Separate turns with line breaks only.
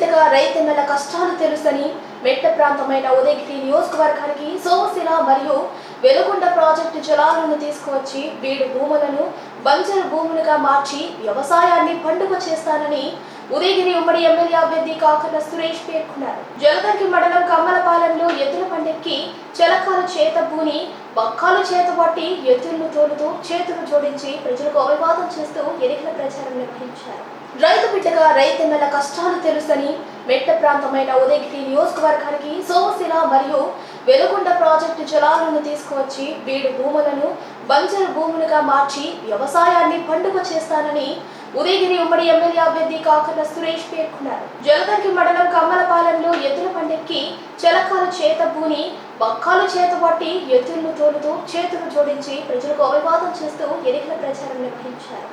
బిడ్డగా రైతన్నల కష్టాలు తెలుసని మెట్ట ప్రాంతమైన ఉదయగిరి నియోజకవర్గానికి సోమశిల మరియు వెలుగుంట ప్రాజెక్టు జలాలను తీసుకువచ్చి బీడు భూములను బంజరు భూములుగా మార్చి వ్యవసాయాన్ని పండుగ చేస్తానని ఉదయగిరి ఉమ్మడి ఎమ్మెల్యే అభ్యర్థి కాకర్ల సురేష్ పేర్కొన్నారు. జలదంకి మండలం కమ్మలపాలెంలో ఎద్దుల పండెక్కి చెలకాలు చేత బూని బక్కాలు చేత పట్టి ఎద్దులను తోలుతూ చేతులు జోడించి ప్రజలకు అభివాదం చేస్తూ ఎన్నికల ప్రచారం నిర్వహించారు. రైతు రైతన్నల కష్టాలు తెలుసని మెట్ట ప్రాంతమైన ఉదయగిరి నియోజకవర్గానికి సోమశిల మరియు వెలుగొండ ప్రాజెక్టు జలాలను తీసుకువచ్చి బీడు భూములను బంజరు భూములుగా మార్చి వ్యవసాయాన్ని పండుగ చేస్తానని ఉదయగిరి ఉమ్మడి ఎమ్మెల్యే అభ్యర్థి కాకర్ల సురేష్ పేర్కొన్నారు. జలదంకి మండలం కమ్మలపాలెంలో ఎద్దుల పండెక్కి చెలకాలు చేత పూని బక్కాలు చేత పట్టి ఎద్దులను తోలుతూ చేతులు జోడించి ప్రజలకు అభివాదం చేస్తూ ఎన్నికల ప్రచారం నిర్వహించారు.